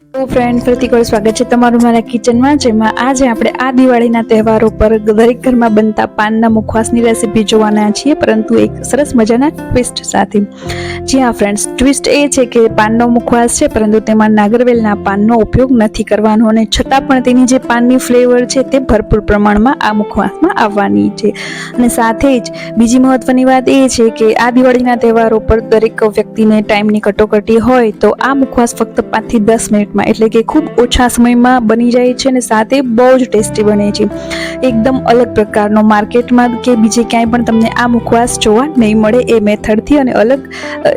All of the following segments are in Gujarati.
તો ફ્રેન્ડ ફરીથી કોઈ સ્વાગત છે તમારું મારા કિચનમાં જેમાં આજે આપણે આ દિવાળીના તહેવારો પર દરેક ઘરમાં બનતા પાનના મુખવાસની રેસીપી જોવાના છીએ, પરંતુ એક સરસ મજાના ટ્વિસ્ટ સાથે. જી હા ફ્રેન્ડ્સ ટ્વિસ્ટ એ છે કે પાનનો મુખવાસ છે, પરંતુ તેમાં નાગરવેલના પાનનો ઉપયોગ નથી કરવાનો, અને છતાં પણ તેની જે પાનની ફ્લેવર છે તે ભરપૂર પ્રમાણમાં આ મુખવાસમાં આવવાની છે. અને સાથે જ બીજી મહત્વની વાત એ છે કે આ દિવાળીના તહેવારો પર દરેક વ્યક્તિને ટાઈમની કટોકટી હોય, તો આ મુખવાસ ફક્ત પાંચથી દસ મિનિટમાં એટલે કે ખૂબ ઓછા સમયમાં બની જાય છે અને સાથે બહુ જ ટેસ્ટી બને છે. એકદમ અલગ પ્રકારનો માર્કેટમાં કે બીજે ક્યાંય પણ તમને આ મુખવાસ જોવા નહીં મળે એ મેથડથી અને અલગ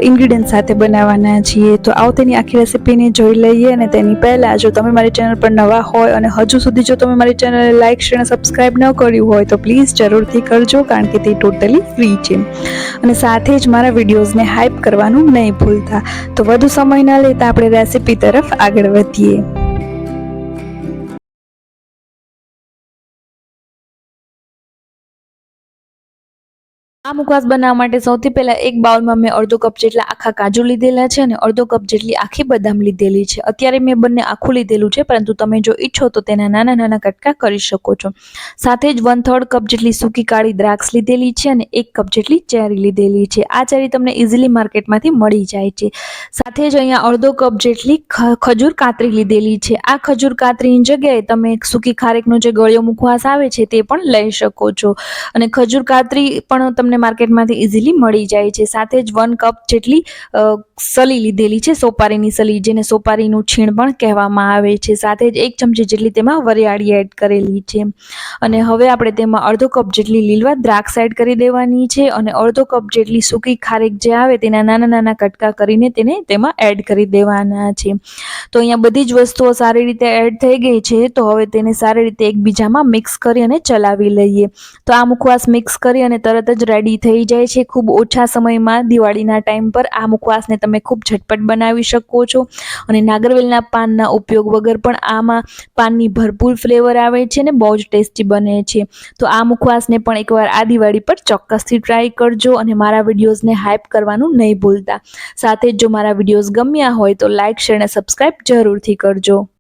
ઇન્ગ્રીડિયન્ટ સાથે બનાવવાના છીએ. તો આવો તેની આખી રેસિપીને જોઈ લઈએ અને તેની પહેલાં જો તમે મારી ચેનલ પર નવા હોય અને હજુ સુધી જો તમે મારી ચેનલને લાઇક શેર અને સબસ્ક્રાઈબ ન કર્યું હોય તો પ્લીઝ જરૂરથી કરજો કારણ કે તે ટોટલી ફ્રી છે. અને સાથે જ મારા વિડીયોઝને હાઇપ કરવાનું નહીં ભૂલતા. તો વધુ સમય ન લેતા આપણે રેસિપી તરફ આગળ વધીએ આ મુખવાસ બનાવવા માટે સૌથી પહેલાં એક બાઉલમાં મેં અડધો કપ જેટલા આખા કાજુ લીધેલા છે અને અડધો કપ જેટલી આખી બદામ લીધેલી છે. અત્યારે મેં બંને આખું લીધેલું છે, પરંતુ તમે જો ઈચ્છો તો તેના નાના નાના કટકા કરી શકો છો. સાથે જ વન થર્ડ કપ જેટલી સૂકી કાળી દ્રાક્ષ લીધેલી છે અને એક કપ જેટલી ચેરી લીધેલી છે. આ ચેરી તમને ઇઝીલી માર્કેટમાંથી મળી જાય છે. સાથે જ અહીંયા અડધો કપ જેટલી ખજૂર કાતરી લીધેલી છે. આ ખજૂર કાતરીની જગ્યાએ તમે સૂકી ખારેકનો જે ગળ્યો મુખવાસ આવે છે તે પણ લઈ શકો છો. અને ખજૂર કાતરી પણ તમને માર્કેટમાંથી ઇઝીલી મળી જાય છે. સાથે જ વન કપ જેટલી સલી લીધેલી છે, સોપારીની સલી, જેને સોપારીનું છીણ પણ કહેવામાં આવે છે. સાથે જ એક ચમચી જેટલી તેમાં વરિયાળી એડ કરેલી છે. અને હવે આપણે તેમાં અડધો કપ જેટલી લીલવા દ્રાક્ષ એડ કરી દેવાની છે અને અડધો કપ જેટલી સૂકી ખારેક જે આવે તેના નાના નાના કટકા કરીને તેને તેમાં એડ કરી દેવાના છે. તો અહીંયા બધી જ વસ્તુઓ સારી રીતે એડ થઈ ગઈ છે. તો હવે તેને સારી રીતે એકબીજામાં મિક્સ કરી અને ચલાવી લઈએ. તો આ મુખવાસ મિક્સ કરી અને તરત જ રેડી થઈ જાય છે ખૂબ ઓછા સમયમાં. દિવાળીના ટાઈમ પર આ મુખવાસને તમે ખૂબ ઝટપટ બનાવી શકો છો અને નાગરવેલના પાનના ઉપયોગ વગર પણ આમાં પાનની ભરપૂર ફ્લેવર આવે છે અને બહુ જ ટેસ્ટી બને છે. તો આ મુખવાસને પણ એકવાર આ દિવાળી પર ચોક્કસથી ટ્રાય કરજો અને મારા વિડીયોઝને હાઇપ કરવાનું નહીં ભૂલતા. સાથે જ જો મારા વિડીયોઝ ગમ્યા હોય તો લાઇક શેર અને સબસ્ક્રાઇબ જરૂરથી કરજો.